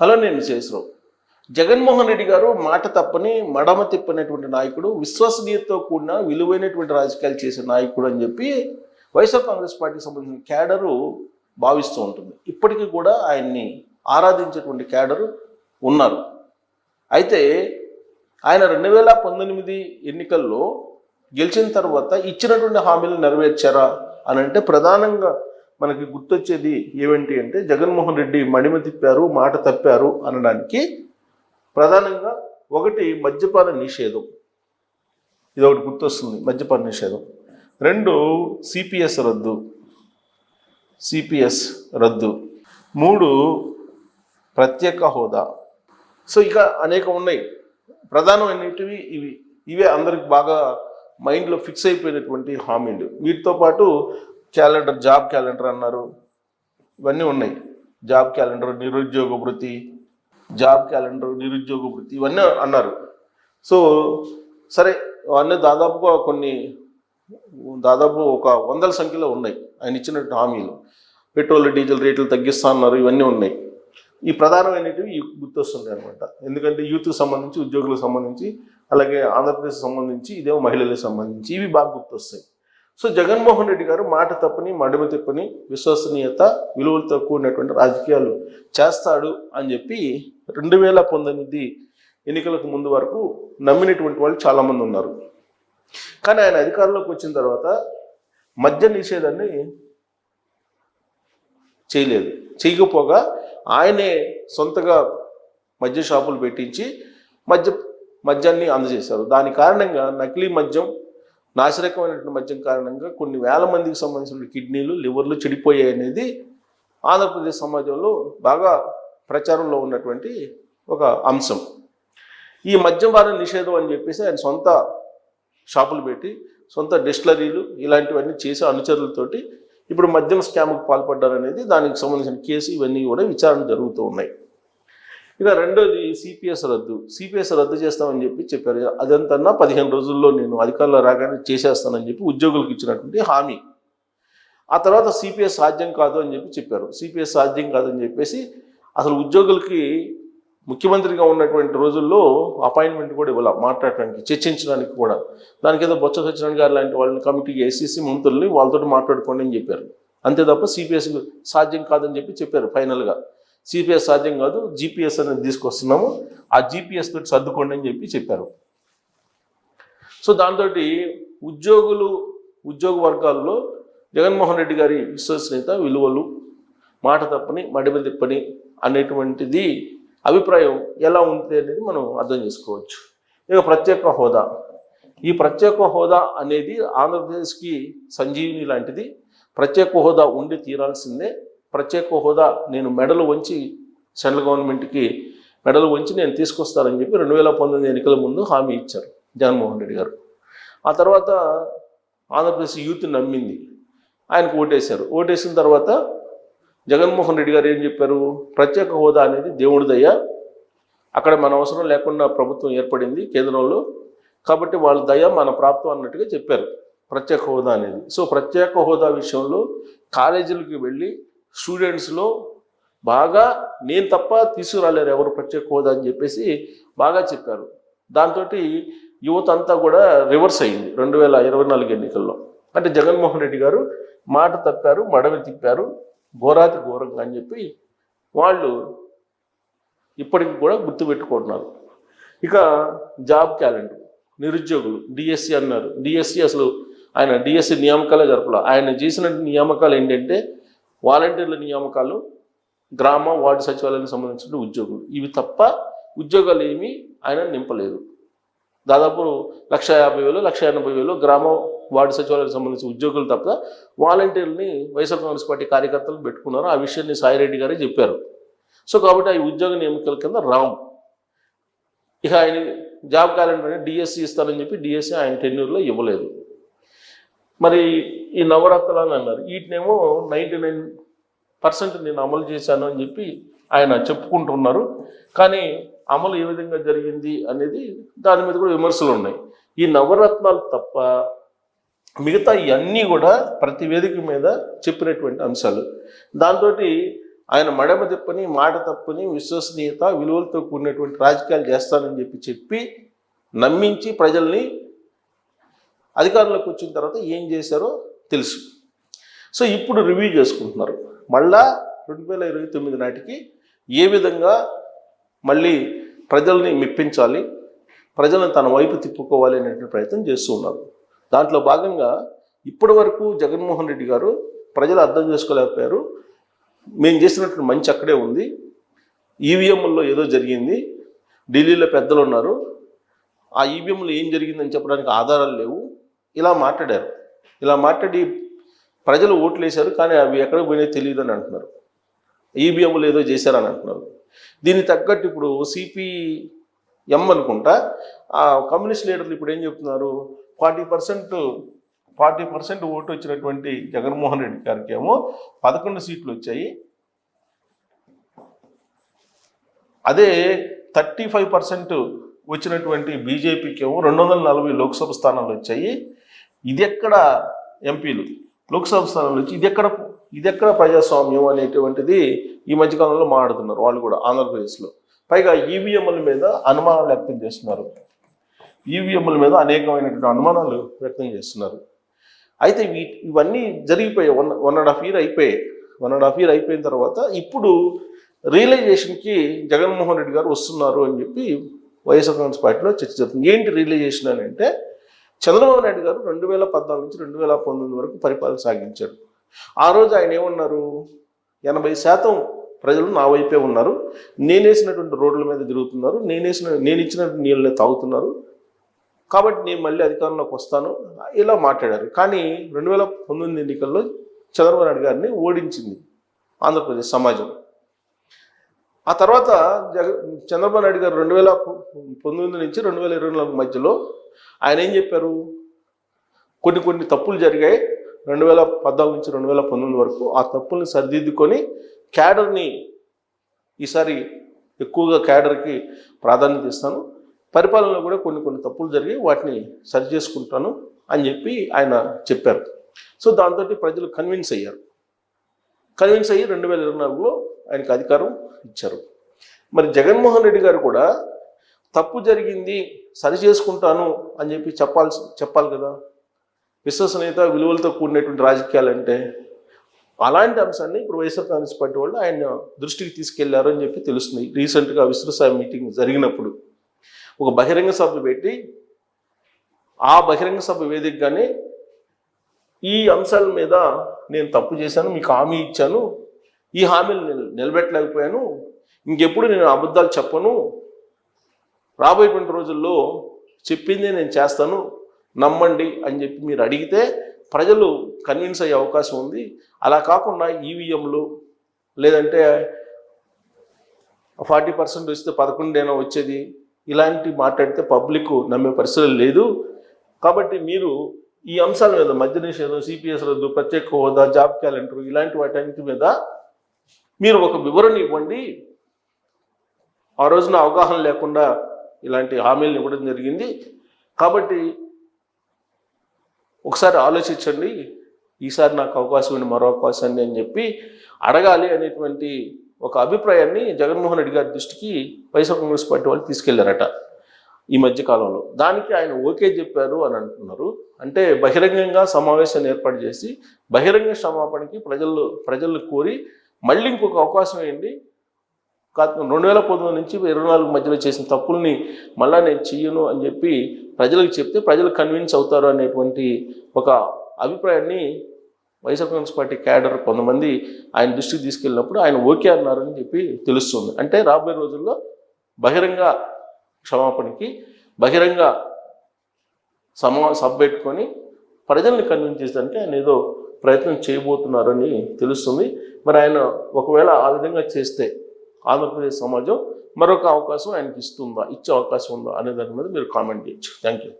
Hello నేను శేషరావు జగన్మోహన్ రెడ్డి గారు మాట తప్పని మడమ తిప్పనటువంటి నాయకుడు విశ్వసనీయతతో కూడిన విలువైనటువంటి రాజకీయాలు చేసే నాయకుడు అని చెప్పి వైఎస్ఆర్ కాంగ్రెస్ పార్టీకి సంబంధించిన క్యాడరు భావిస్తూ ఉంటుంది. ఇప్పటికీ కూడా ఆయన్ని ఆరాధించేటువంటి క్యాడరు ఉన్నారు. అయితే ఆయన రెండు వేల పంతొమ్మిది ఎన్నికల్లో గెలిచిన తర్వాత ఇచ్చినటువంటి హామీలు నెరవేర్చారా అని అంటే ప్రధానంగా మనకి గుర్తొచ్చేది ఏమిటి అంటే జగన్మోహన్ రెడ్డి మణిమ తిప్పారు మాట తప్పారు అనడానికి ప్రధానంగా ఒకటి మద్యపాన నిషేధం. ఇది ఒకటి గుర్తొస్తుంది మద్యపాన నిషేధం. రెండు సిపిఎస్ రద్దు. సిపిఎస్ రద్దు. మూడు ప్రత్యేక హోదా. సో ఇక అనేక ఉన్నాయి. ప్రధానమైనటివి ఇవి. ఇవే అందరికి బాగా మైండ్లో ఫిక్స్ అయిపోయినటువంటి హామీలు. వీటితో పాటు క్యాలెండర్ జాబ్ క్యాలెండర్ అన్నారు. ఇవన్నీ ఉన్నాయి. జాబ్ క్యాలెండర్ నిరుద్యోగ వృత్తి జాబ్ క్యాలెండర్ నిరుద్యోగ వృత్తి ఇవన్నీ అన్నారు. సో సరే అవన్నీ దాదాపుగా కొన్ని దాదాపు ఒక వందల సంఖ్యలో ఉన్నాయి. ఆయన ఇచ్చిన హామీలు. పెట్రోల్ డీజిల్ రేట్లు తగ్గిస్తా అన్నారు. ఇవన్నీ ఉన్నాయి. ఈ ప్రధానమైనవి ఈ గుర్తొస్తున్నాయి అనమాట ఎందుకంటే యూత్కి సంబంధించి ఉద్యోగులకు సంబంధించి అలాగే ఆంధ్రప్రదేశ్ సంబంధించి ఇదేమో మహిళలకు సంబంధించి ఇవి బాగా గుర్తొస్తాయి. సో జగన్మోహన్ రెడ్డి గారు మాట తప్పని మడమ తిప్పని విశ్వసనీయత విలువలతో కూడినటువంటి రాజకీయాలు చేస్తాడు అని చెప్పి రెండు వేల పంతొమ్మిది ఎన్నికలకు ముందు వరకు నమ్మినటువంటి వాళ్ళు చాలామంది ఉన్నారు. కానీ ఆయన అధికారంలోకి వచ్చిన తర్వాత మద్య నిషేధాన్ని చేయలేదు. చేయకపోగా ఆయనే సొంతగా మద్య షాపులు పెట్టించి మద్య మద్యాన్ని అందజేశారు. దాని కారణంగా నకిలీ మద్యం నాశరకమైనటువంటి మద్యం కారణంగా కొన్ని వేల మందికి సంబంధించిన కిడ్నీలు లివర్లు చెడిపోయాయి అనేది ఆంధ్రప్రదేశ్ సమాజంలో బాగా ప్రచారంలో ఉన్నటువంటి ఒక అంశం. ఈ మద్యం వారి నిషేధం అని చెప్పేసి ఆయన సొంత షాపులు పెట్టి సొంత డిస్టిలరీలు ఇలాంటివన్నీ చేసే అనుచరులతోటి ఇప్పుడు మద్యం స్కామ్కు పాల్పడ్డారు అనేది దానికి సంబంధించిన కేసు ఇవన్నీ కూడా విచారణ జరుగుతూ ఉన్నాయి. ఇక రెండోది సిపిఎస్ రద్దు. సిపిఎస్ రద్దు చేస్తామని చెప్పి చెప్పారు. అదంతన్నా పదిహేను రోజుల్లో నేను అధికారంలో రాగానే చేసేస్తానని చెప్పి ఉద్యోగులకు ఇచ్చినటువంటి హామీ. ఆ తర్వాత సిపిఎస్ సాధ్యం కాదు అని చెప్పి చెప్పారు. సిపిఎస్ సాధ్యం కాదని చెప్పేసి అసలు ఉద్యోగులకి ముఖ్యమంత్రిగా ఉన్నటువంటి రోజుల్లో అపాయింట్మెంట్ కూడా ఇవ్వాలి మాట్లాడటానికి చర్చించడానికి కూడా. దానికి ఏదో బొత్స సత్యనారాయణ గారు లాంటి వాళ్ళని కమిటీకి ఏసీసీ మంత్రుల్ని వాళ్ళతో మాట్లాడుకోండి అని చెప్పారు. అంతే తప్ప సిపిఎస్ సాధ్యం కాదని చెప్పి చెప్పారు ఫైనల్గా. సిపిఎస్ సాధ్యం కాదు జీపీఎస్ అనేది తీసుకొస్తున్నాము. ఆ జీపీఎస్ తోటి సర్దుకోండి అని చెప్పి చెప్పారు. సో దాంతో ఉద్యోగులు ఉద్యోగ వర్గాల్లో జగన్మోహన్ రెడ్డి గారి విశ్వసనీయత విలువలు మాట తప్పని మడిమ తిప్పని అనేటువంటిది అభిప్రాయం ఎలా ఉంది అనేది మనం అర్థం చేసుకోవచ్చు. ఇక ప్రత్యేక హోదా. ఈ ప్రత్యేక హోదా అనేది ఆంధ్రప్రదేశ్కి సంజీవిని లాంటిది. ప్రత్యేక హోదా ఉండి తీరాల్సిందే. ప్రత్యేక హోదా నేను మెడలు వంచి సెంట్రల్ గవర్నమెంట్కి మెడలు వంచి నేను తీసుకొస్తానని చెప్పి రెండు వేల పంతొమ్మిది ఎన్నికల ముందు హామీ ఇచ్చారు జగన్మోహన్ రెడ్డి గారు. ఆ తర్వాత ఆంధ్రప్రదేశ్ యూత్ నమ్మింది. ఆయనకు ఓటేశారు. ఓటేసిన తర్వాత జగన్మోహన్ రెడ్డి గారు ఏం చెప్పారు? ప్రత్యేక హోదా అనేది దేవుడి దయ అక్కడ మన అవసరం లేకుండా ప్రభుత్వం ఏర్పడింది కేంద్రంలో. కాబట్టి వాళ్ళ దయ మన ప్రాప్తం అన్నట్టుగా చెప్పారు. ప్రత్యేక హోదా అనేది. సో ప్రత్యేక హోదా విషయంలో కాలేజీలకు వెళ్ళి స్టూడెంట్స్లో బాగా నేను తప్ప తీసుకురాలేరు ఎవరు ప్రత్యేక హోదా అని చెప్పేసి బాగా చెప్పారు. దాంతో యువత అంతా కూడా రివర్స్ అయింది రెండు వేల ఇరవై నాలుగు ఎన్నికల్లో. అంటే జగన్మోహన్ రెడ్డి గారు మాట తప్పారు మడవి తిప్పారు ఘోరాతి ఘోరంగా అని చెప్పి వాళ్ళు ఇప్పటికి కూడా గుర్తుపెట్టుకుంటున్నారు. ఇక జాబ్ క్యాలెండర్ నిరుద్యోగులు డిఎస్సి అన్నారు. డిఎస్సి అసలు ఆయన డిఎస్సి నియామకాలే జరపల. ఆయన చేసిన నియామకాలు ఏంటంటే వాలంటీర్ల నియామకాలు గ్రామ వార్డు సచివాలయానికి సంబంధించిన ఉద్యోగులు. ఇవి తప్ప ఉద్యోగాలు ఏమీ ఆయన నింపలేదు. దాదాపు లక్ష యాభై వేలు లక్ష ఎనభై వేలు గ్రామ వార్డు సచివాలయానికి సంబంధించిన ఉద్యోగులు తప్ప వాలంటీర్ని వైఎస్ఆర్ కాంగ్రెస్ పార్టీ కార్యకర్తలు పెట్టుకున్నారు ఆ విషయాన్ని సాయిరెడ్డి గారే చెప్పారు. సో కాబట్టి ఆ ఉద్యోగ నియామకాల కింద రామ్ ఇక ఆయన జాబ్ క్యాలెండర్ డిఎస్సి ఇస్తానని చెప్పి డిఎస్సి ఆయన టెన్యూర్లో ఇవ్వలేదు. మరి ఈ నవరత్నాలు అన్నారు. వీటినేమో నైంటీ నైన్ పర్సెంట్ నేను అమలు చేశాను అని చెప్పి ఆయన చెప్పుకుంటున్నారు. కానీ అమలు ఏ విధంగా జరిగింది అనేది దాని మీద కూడా విమర్శలు ఉన్నాయి. ఈ నవరత్నాలు తప్ప మిగతా ఇవన్నీ కూడా ప్రతి వేదిక మీద చెప్పినటువంటి అంశాలు. దాంతో ఆయన మడమ తిప్పని మాట తప్పని విశ్వసనీయత విలువలతో కూడినటువంటి రాజకీయాలు చేస్తానని చెప్పి చెప్పి నమ్మించి ప్రజల్ని అధికారంలోకి వచ్చిన తర్వాత ఏం చేశారో తెలుసు. సో ఇప్పుడు రివ్యూ చేసుకుంటున్నారు. మళ్ళా రెండు వేల ఇరవై తొమ్మిది నాటికి ఏ విధంగా మళ్ళీ ప్రజల్ని మెప్పించాలి ప్రజలను తన వైపు తిప్పుకోవాలి అనేటువంటి ప్రయత్నం చేస్తూ ఉన్నారు. దాంట్లో భాగంగా ఇప్పటి వరకు జగన్మోహన్ రెడ్డి గారు ప్రజలు అర్థం చేసుకోలేకపోయారు. మేము చేసినటువంటి మంచి అక్కడే ఉంది. ఈవీఎంల్లో ఏదో జరిగింది. ఢిల్లీలో పెద్దలు ఉన్నారు. ఆ ఈవీఎంలో ఏం జరిగిందని చెప్పడానికి ఆధారాలు లేవు. ఇలా మాట్లాడారు. ఇలా మాట్లాడి ప్రజలు ఓట్లు వేశారు కానీ అవి ఎక్కడికి పోయినాయి తెలియదు అని అంటున్నారు. ఈవీఎంలు ఏదో చేశారని అంటున్నారు. దీనికి తగ్గట్టు ఇప్పుడు సిపిఎం అనుకుంటా ఆ కమ్యూనిస్ట్ లీడర్లు ఇప్పుడు ఏం చెప్తున్నారు? Forty percent forty percent vote వచ్చినటువంటి జగన్మోహన్ రెడ్డి గారికి ఏమో పదకొండు సీట్లు వచ్చాయి. అదే థర్టీ ఫైవ్ పర్సెంట్ వచ్చినటువంటి బీజేపీకి ఏమో రెండు వందల నలభై లోక్సభ స్థానాలు వచ్చాయి. ఇది ఎక్కడ ఎంపీలు? లోక్సభ స్థానాలు వచ్చి ఇది ఎక్కడ ఇది ఎక్కడ ప్రజాస్వామ్యం అనేటువంటిది ఈ మధ్యకాలంలో మాట్లాడుతున్నారు వాళ్ళు కూడా ఆంధ్రప్రదేశ్లో. పైగా ఈవీఎంల మీద అనుమానాలు వ్యక్తం చేస్తున్నారు. ఈవీఎంల మీద అనేకమైనటువంటి అనుమానాలు వ్యక్తం చేస్తున్నారు. అయితే వీ ఇవన్నీ జరిగిపోయాయి. One one and half year అయిపోయాయి. వన్ అండ్ హాఫ్ ఇయర్ అయిపోయిన తర్వాత ఇప్పుడు రియలైజేషన్కి జగన్మోహన్ రెడ్డి గారు వస్తున్నారు అని చెప్పి వైఎస్ఆర్ కాంగ్రెస్ పార్టీలో చర్చ జరుగుతుంది. ఏంటి రియలైజేషన్ అని అంటే చంద్రబాబు నాయుడు గారు రెండు వేల పద్నాలుగు నుంచి రెండు వేల పంతొమ్మిది వరకు పరిపాలన సాగించారు. ఆ రోజు ఆయన ఏమన్నారు? ఎనభై శాతం ప్రజలు నా వైపే ఉన్నారు. నేనేసినటువంటి రోడ్ల మీద తిరుగుతున్నారు. నేనేసిన నేను ఇచ్చినటువంటి నీళ్ళని తాగుతున్నారు. కాబట్టి నేను మళ్ళీ అధికారంలోకి వస్తాను. ఇలా మాట్లాడారు. కానీ రెండు వేల పంతొమ్మిది ఎన్నికల్లో చంద్రబాబు నాయుడు గారిని ఓడించింది ఆంధ్రప్రదేశ్ సమాజం. ఆ తర్వాత జగ చంద్రబాబు నాయుడు గారు రెండు వేల పంతొమ్మిది నుంచి రెండు వేల ఇరవై నాలుగు మధ్యలో ఆయన ఏం చెప్పారు? కొన్ని కొన్ని తప్పులు జరిగాయి. రెండు వేల పద్నాలుగు నుంచి రెండు వేల పంతొమ్మిది వరకు ఆ తప్పుల్ని సరిదిద్దుకొని క్యాడర్ని ఈసారి ఎక్కువగా క్యాడర్కి ప్రాధాన్యత ఇస్తాను. పరిపాలనలో కూడా కొన్ని కొన్ని తప్పులు జరిగి వాటిని సరి చేసుకుంటాను అని చెప్పి ఆయన చెప్పారు. సో దాంతో ప్రజలు కన్విన్స్ అయ్యారు. కన్విన్స్ అయ్యి రెండు వేల ఇరవై నాలుగులో ఆయనకు అధికారం ఇచ్చారు. మరి జగన్మోహన్ రెడ్డి గారు కూడా తప్పు జరిగింది సరి చేసుకుంటాను అని చెప్పి చెప్పాల్సి చెప్పాలి కదా. విశ్వసనీయత విలువలతో కూడినటువంటి రాజకీయాలు అంటే అలాంటి అంశాన్ని ఇప్పుడు వైఎస్ఆర్ కాంగ్రెస్ పార్టీ వాళ్ళు ఆయన దృష్టికి తీసుకెళ్ళారు అని చెప్పి తెలుస్తుంది. రీసెంట్గా విశ్వసాయి మీటింగ్ జరిగినప్పుడు ఒక బహిరంగ సభ పెట్టి ఆ బహిరంగ సభ వేదికగానే ఈ అంశాల మీద నేను తప్పు చేశాను మీకు హామీ ఇచ్చాను ఈ హామీలు నిలబెట్టలేకపోయాను ఇంకెప్పుడు నేను అబద్ధాలు చెప్పను రాబోయేటువంటి రోజుల్లో చెప్పిందే నేను చేస్తాను నమ్మండి అని చెప్పి మీరు అడిగితే ప్రజలు కన్విన్స్ అయ్యే అవకాశం ఉంది. అలా కాకుండా ఈవీఎంలు లేదంటే ఫార్టీ పర్సెంట్ వస్తే పదకొండేనా వచ్చేది ఇలాంటి మాట్లాడితే పబ్లిక్ నమ్మే పరిస్థితులు లేదు. కాబట్టి మీరు ఈ అంశాల మీద మద్య నిషేధం సిపిఎస్ రద్దు ప్రత్యేక హోదా జాబ్ క్యాలెండర్ ఇలాంటి వాటన్నిటి మీద మీరు ఒక వివరణ ఇవ్వండి. ఆ రోజున అవగాహన లేకుండా ఇలాంటి హామీలను ఇవ్వడం జరిగింది. కాబట్టి ఒకసారి ఆలోచించండి. ఈసారి నాకు అవకాశం ఉంది మరో అవకాశాన్ని అని చెప్పి అడగాలి అనేటువంటి ఒక అభిప్రాయాన్ని జగన్మోహన్ రెడ్డి గారి దృష్టికి వైఎస్ఆర్ కాంగ్రెస్ పార్టీ వాళ్ళు తీసుకెళ్ళారట ఈ మధ్య కాలంలో. దానికి ఆయన ఓకే చెప్పారు అని అంటున్నారు. అంటే బహిరంగంగా సమావేశాన్ని ఏర్పాటు చేసి బహిరంగ క్షమాపణకి ప్రజలు ప్రజలు కోరి మళ్ళీ ఇంకొక అవకాశం ఏంటి రెండు వేల పంతొమ్మిది నుంచి ఇరవై నాలుగు మధ్యలో చేసిన తప్పుల్ని మళ్ళా నేను చెయ్యను అని చెప్పి ప్రజలకు చెప్తే ప్రజలు కన్విన్స్ అవుతారు అనేటువంటి ఒక అభిప్రాయాన్ని వైఎస్ఆర్ కాంగ్రెస్ పార్టీ క్యాడర్ కొంతమంది ఆయన దృష్టికి తీసుకెళ్ళినప్పుడు ఆయన ఓకే అన్నారని చెప్పి తెలుస్తుంది. అంటే రాబోయే రోజుల్లో బహిరంగ క్షమాపణకి బహిరంగ సమా సభ పెట్టుకొని ప్రజల్ని కన్విన్స్ చేసేదానికి ఆయన ఏదో ప్రయత్నం చేయబోతున్నారని తెలుస్తుంది. మరి ఆయన ఒకవేళ ఆ విధంగా చేస్తే ఆంధ్రప్రదేశ్ సమాజం మరొక అవకాశం ఆయనకి ఇస్తుందా ఇచ్చే అవకాశం ఉందా అనే దాని మీద మీరు కామెంట్ చేయొచ్చు. Thank you